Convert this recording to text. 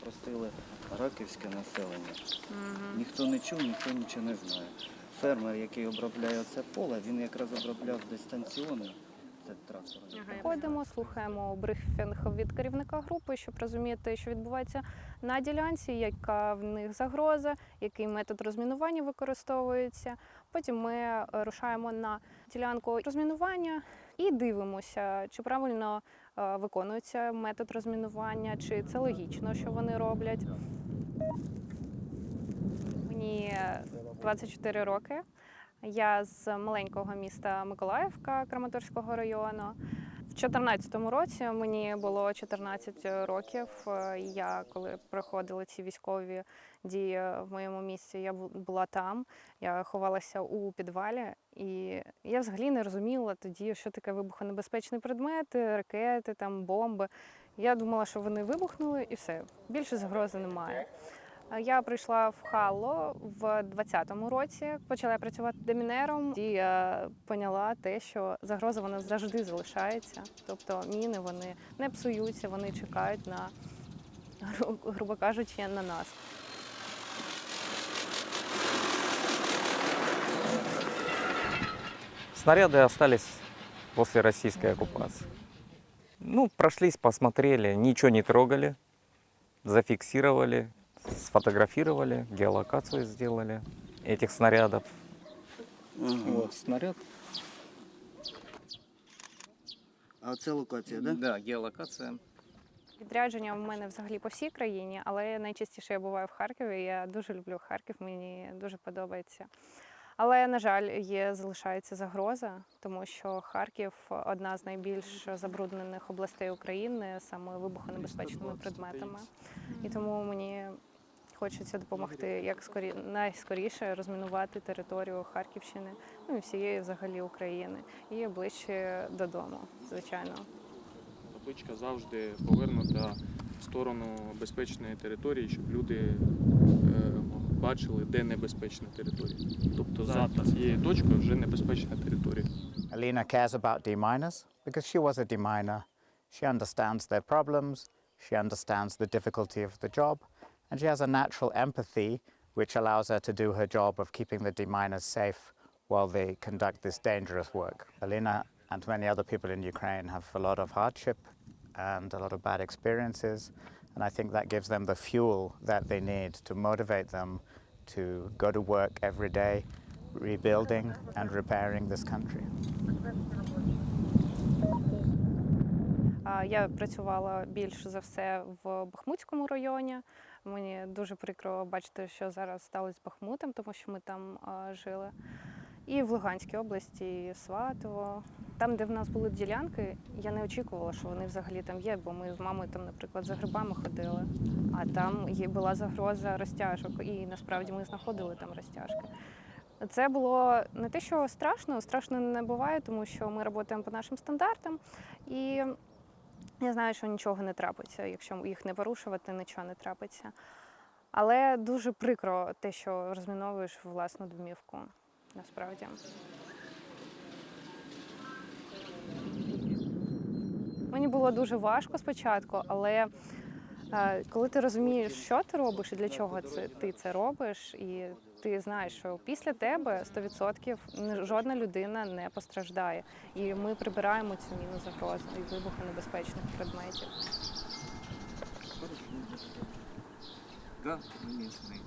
опросили раківське населення. Ніхто не чув, ніхто нічого не знає. Фермер, який обробляє це поле, він якраз обробляв дистанційно. Ходимо, слухаємо брифінг від керівника групи, щоб розуміти, що відбувається на ділянці, яка в них загроза, який метод розмінування використовується. Потім ми е, рушаємо на ділянку розмінування і дивимося, чи правильно е, виконується метод розмінування, чи це логічно, що вони роблять. Мені 24 роки. Я з маленького міста Миколаївка Краматорського району. В 2014 році мені було 14 років. Е, Я коли проходила ці військові дії в моєму місті, я бу- була там. Я ховалася у підвалі, і я взагалі не розуміла тоді, що таке вибухонебезпечні предмети, ракети, там бомби. Я думала, що вони вибухнули, і все більше загрози немає. А Я прийшла в Халло в 20-му році. Почала працювати демінером, і я поняла те, що загроза вона завжди залишається. Тобто міни вони не псуються, вони чекають на грубо кажучи, на нас. Снаряды остались после российской оккупации. Ну, прошлись, посмотрели, ничего не трогали, зафиксировали, сфотографировали, геолокацию сделали этих снарядов. Вот снаряд. А це локація, так? Да? Да, геолокация. Відрядження в мене взагалі по всій країні, але найчастіше я буваю в Харкові. Я дуже люблю Харків, мені дуже подобається. Але, на жаль, є залишається загроза, тому що Харків одна з найбільш забруднених областей України саме вибухонебезпечними предметами. І тому мені хочеться допомогти як скорі найскоріше розмінувати територію Харківщини, ну і всієї взагалі України, і ближче додому, звичайно. Табличка завжди повернута в сторону безпечної території, щоб люди е, бачили, де небезпечна територія. Тобто за цією точкою вже небезпечна територія. Alina cares about deminers because she was a deminer. She understands their problems, she understands the difficulty of the job, and she has a natural empathy which allows her to do her job of keeping the deminers safe while they conduct this dangerous work. Alina and many other people in Ukraine have a lot of hardship and a lot of bad experiences, and I think that gives them the fuel that they need to motivate them to go to work every day rebuilding and repairing this country. Я працювала більше за все в Бахмутському районі. Мені дуже прикро бачити, що зараз сталося з Бахмутом, тому що ми там жили. І в Луганській області, і Сватово. Там, де в нас були ділянки, я не очікувала, що вони взагалі там є, бо ми з мамою там, наприклад, за грибами ходили, а там була загроза розтяжок, і насправді ми знаходили там розтяжки. Це було не те, що страшно, страшно не буває, тому що ми працюємо по нашим стандартам, і я знаю, що нічого не трапиться. Якщо їх не порушувати, нічого не трапиться. Але дуже прикро те, що розміновуєш власну домівку, насправді. Мені було дуже важко спочатку, але коли ти розумієш, що ти робиш і для чого це, ти це робиш, і ти знаєш, що після тебе 100% жодна людина не постраждає. І ми прибираємо цю міну загрозу і вибухонебезпечних предметів. Да, мы местные.